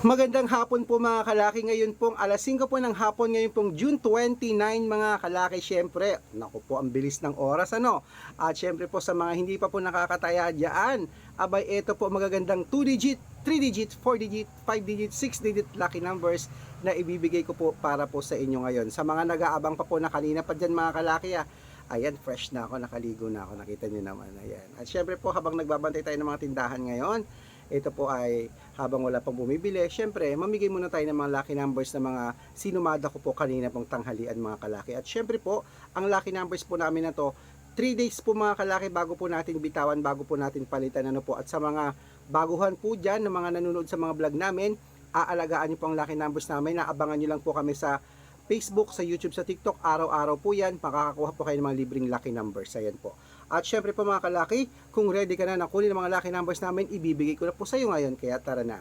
Magandang hapon po mga kalaki. Ngayon pong alas 5 po ng hapon, ngayon pong June 29 mga kalaki. Siyempre, naku po, ang bilis ng oras ano. At siyempre po sa mga hindi pa po nakakataya dyan, abay ito po magagandang 2 digit, 3 digit, 4 digit, 5 digit, 6 digit lucky numbers na ibibigay ko po para po sa inyo ngayon. Sa mga nag-aabang pa po na kanina pa dyan mga kalaki ah, Ayan, fresh na ako, nakaligo na ako, nakita nyo naman. Ayan. At syempre po, habang nagbabantay tayo ng mga tindahan ngayon, ito po ay habang wala pang bumibili, syempre, mamigay muna tayo ng mga lucky numbers na mga sinumada ko po kanina pong tanghalian mga kalaki. At syempre po, ang lucky numbers po namin na to, 3 days po mga kalaki bago po natin bitawan, bago po natin palitan ano po. At sa mga baguhan po dyan, ng mga nanonood sa mga vlog namin, aalagaan nyo po ang lucky numbers namin, naabangan nyo lang po kami sa Facebook, sa YouTube, sa TikTok, araw-araw po yan, makakakuha po kayo ng mga libreng lucky numbers. Ayan po. At syempre po mga kalaki, kung ready ka na na kunin ang mga lucky numbers namin, ibibigay ko na po sa iyo ngayon, kaya tara na.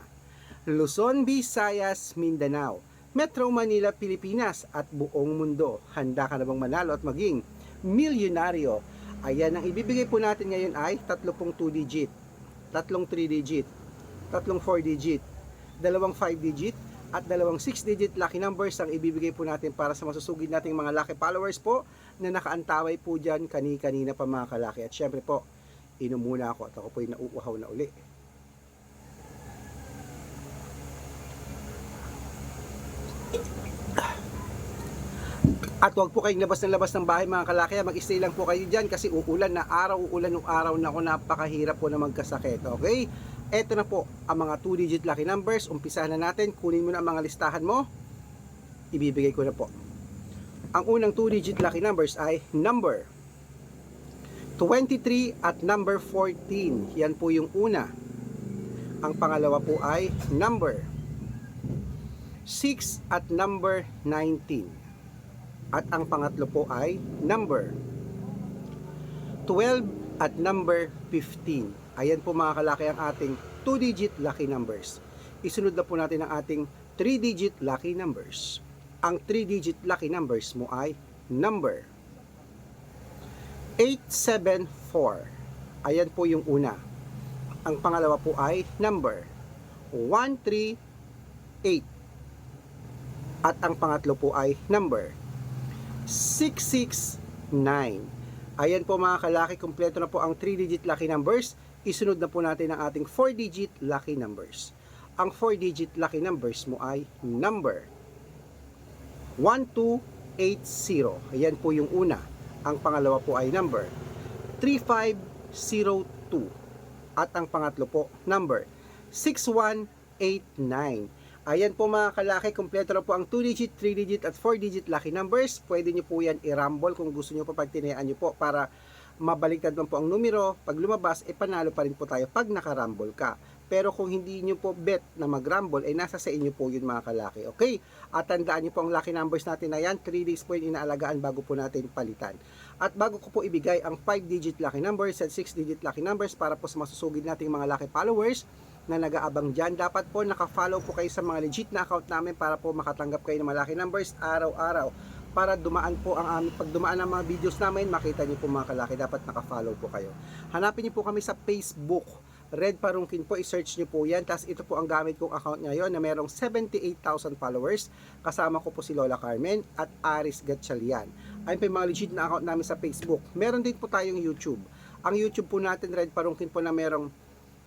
Luzon, Visayas, Mindanao, Metro Manila, Pilipinas, at buong mundo. Handa ka na bang manalo at maging milyonaryo? Ayan, ang ibibigay po natin ngayon ay tatlong 2 digit, tatlong 3 digit, tatlong 4 digit, dalawang 5 digit, at dalawang 6 digit lucky numbers ang ibibigay po natin para sa masusugid nating mga lucky followers po na nakaantaway po dyan kani-kanina pa mga kalaki. At syempre po, inom muna ako at ako po'y nauuhaw na uli. At huwag po kayong labas ng labas ng bahay mga kalaki. Mag-stay lang po kayo dyan kasi uulan na araw, uulan ng araw na ako napakahirap po na magkasakit. Okay? Eto na po ang mga 2 digit lucky numbers. Umpisahan na natin. Kunin mo na ang mga listahan mo. Ibibigay ko na po. Ang unang 2 digit lucky numbers ay number 23 at number 14. Yan po yung una. Ang pangalawa po ay number 6 at number 19. At ang pangatlo po ay number 12 at number 15. Ayan po mga kalaki ang ating 2-digit lucky numbers. Isunod na po natin ang ating 3-digit lucky numbers. Ang 3-digit lucky numbers mo ay number 874. Ayan po yung una. Ang pangalawa po ay number 138. At ang pangatlo po ay number 669. Ayan po mga kalaki, kumpleto na po ang 3-digit lucky numbers. Isunod na po natin ang ating 4-digit lucky numbers. Ang 4-digit lucky numbers mo ay number 1280. Ayan po yung una. Ang pangalawa po ay number 3502. At ang pangatlo po, number 6189. Ayan po mga kalaki, kumpleto na po ang 2-digit, 3-digit at 4-digit lucky numbers. Pwede nyo po yan i-rumble kung gusto nyo po pag tinayaan nyo po para mabaliktad man po ang numero. Pag lumabas, e panalo pa rin po tayo pag nakarumble ka. Pero kung hindi nyo po bet na mag-rumble, ay nasa sa inyo po yun mga kalaki. Okay? At tandaan nyo po ang lucky numbers natin na yan. 3 days po yung inaalagaan bago po natin palitan. At bago ko po ibigay ang 5-digit lucky numbers at 6-digit lucky numbers para po sa masusugid nating mga lucky followers, na nag-aabang dyan. Dapat po naka-follow po kayo sa mga legit na account namin para po makatanggap kayo ng malaki numbers araw-araw. Para dumaan po ang aming, pag dumaan ang mga videos namin, makita niyo po mga kalaki, dapat naka-follow po kayo. Hanapin niyo po kami sa Facebook. Red Parungkin po, i-search niyo po yan. Tapos ito po ang gamit kong account ngayon na merong 78,000 followers. Kasama ko po si Lola Carmen at Aris Gatchalian. Ayun po yung mga legit na account namin sa Facebook. Meron din po tayong YouTube. Ang YouTube po natin, Red Parungkin po na merong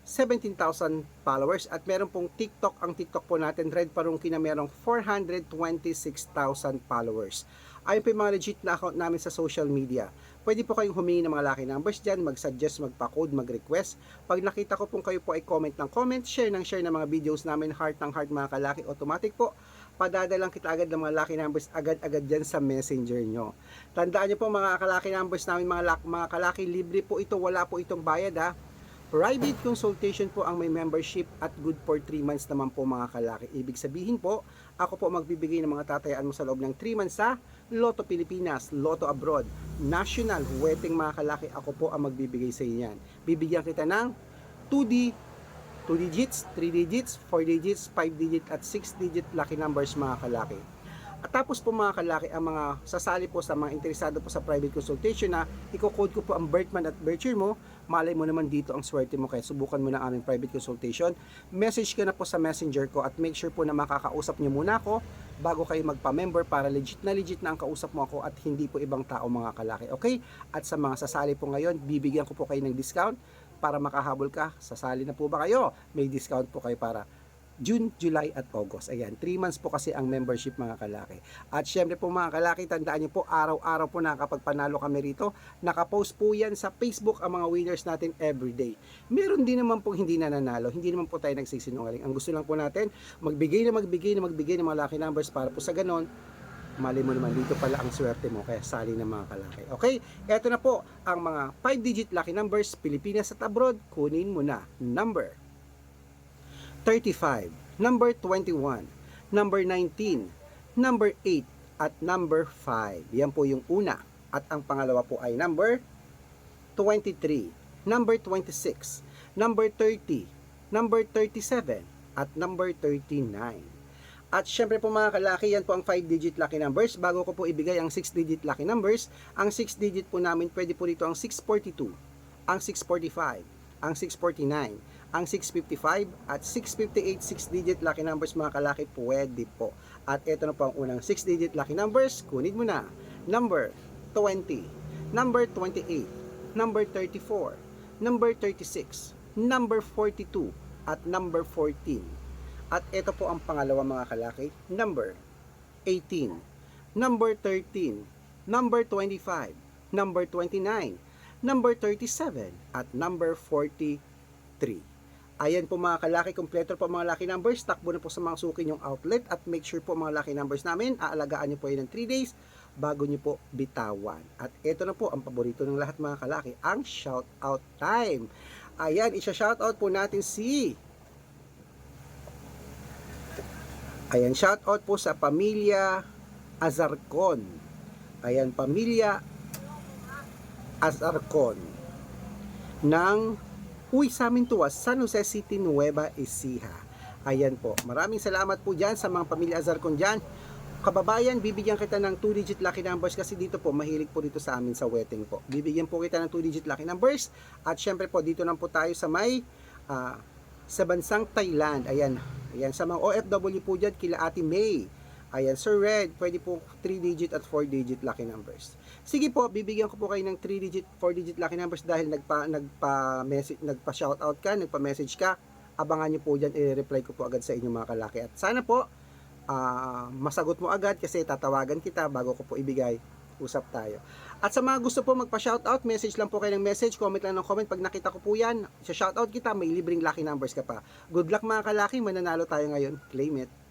17,000 followers at meron pong TikTok. Ang TikTok po natin Red Parungki na merong 426,000 followers. Ayun po yung mga legit na account namin sa social media pwede po kayong humingi ng mga lucky numbers dyan mag-suggest, magpa-code, mag-request. Pag nakita ko pong kayo po ay comment ng comment share ng share ng mga videos namin heart ng heart mga kalaki automatic po padadalang kita agad ng mga lucky numbers agad-agad dyan sa messenger nyo. Tandaan nyo po mga kalaki numbers namin mga, mga kalaki libre po ito wala po itong bayad ha Private consultation po ang may membership at good for 3 months naman po mga kalaki. Ibig sabihin po, ako po magbibigay ng mga tatayaan mo sa loob ng 3 months sa Lotto Pilipinas, Lotto Abroad, National, Wedding mga kalaki. Ako po ang magbibigay sa inyo yan. Bibigyan kita ng 2D, 2 digits, 3 digits, 4 digits, 5 digit at 6 digit lucky numbers mga kalaki. At tapos po mga kalaki, ang mga sasali po sa mga interesado po sa private consultation na i-code ko po ang birth month at birth year mo, malay mo naman dito ang swerte mo kaya subukan mo na aming private consultation. Message ka na po sa messenger ko at make sure po na makakausap niyo muna ako bago kayo magpa-member para legit na legit na ang kausap mo ako at hindi po ibang tao mga kalaki. Okay? At sa mga sasali po ngayon, bibigyan ko po kayo ng discount para makahabol ka. Sasali na po ba kayo? May discount po kayo para June, July at August. Ayan, 3 months po kasi ang membership mga kalaki. At syempre po mga kalaki, tandaan niyo po, araw-araw po nakakapagpanalo kami rito. Nakapost po yan sa Facebook ang mga winners natin everyday. Meron din naman po hindi nananalo, hindi naman po tayo nagsisinungaling. Ang gusto lang po natin, magbigay na magbigay na magbigay ng mga lucky numbers para po sa ganon, mali mo naman dito pala ang swerte mo kaya sali ng mga kalaki. Okay? Ito na po ang mga 5-digit lucky numbers Pilipinas at abroad. Kunin mo na. Number 35, number 21, number 19, number 8, at number 5. Yan po yung una. At ang pangalawa po ay number 23, number 26, number 30, number 37, at number 39. At syempre po mga kalaki, yan po ang 5-digit lucky numbers. Bago ko po ibigay ang 6-digit lucky numbers, ang 6-digit po namin, pwede po dito ang 642, ang 645, ang 649, ang 655 at 658 6-digit lucky numbers mga kalaki pwede po. At ito na po ang unang 6-digit lucky numbers. Kunin mo na. Number 20, number 28, number 34, number 36, number 42, at number 14. At ito po ang pangalawa mga kalaki. Number 18, number 13, number 25, number 29, number 37, at number 43. Ayan po mga kalaki, kompleto po mga lucky numbers. Takbo na po sa mga suki yung outlet at make sure po mga lucky numbers namin, aalagaan nyo po yun ng 3 days bago nyo po bitawan. At ito na po ang paborito ng lahat mga kalaki, ang shout out time. Ayan, isa-shout out po natin si Ayan, shout out po sa pamilya Azarcon. Ayan, pamilya Azarcon ng Uy sa amin tuwas, San Jose City, Nueva Ecija. Ayan po. Maraming salamat po dyan sa mga pamilya Azarcon dyan. Kababayan, bibigyan kita ng 2-digit lucky numbers kasi dito po, mahilig po dito sa amin sa wedding po. Bibigyan po kita ng 2-digit lucky numbers. At syempre po, dito lang po tayo sa may ah, sa bansang Thailand. Ayan. Ayan. Sa mga OFW po dyan, kila Ate May. Ayan. Sir Red, pwede po 3-digit at 4-digit lucky numbers. Sige po, bibigyan ko po kayo ng 3-digit, 4-digit lucky numbers dahil nagpa, nagpa, message, nagpa shoutout ka, nagpa-message ka. Abangan nyo po dyan, i-reply ko po agad sa inyo mga kalaki. At sana po, ah, masagot mo agad kasi tatawagan kita bago ko po ibigay. Usap tayo. At sa mga gusto po magpa-shoutout, message lang po kayo ng message, comment lang ng comment. Pag nakita ko po yan, sa shoutout kita, may libreng lucky numbers ka pa. Good luck mga kalaki, mananalo tayo ngayon. Claim it.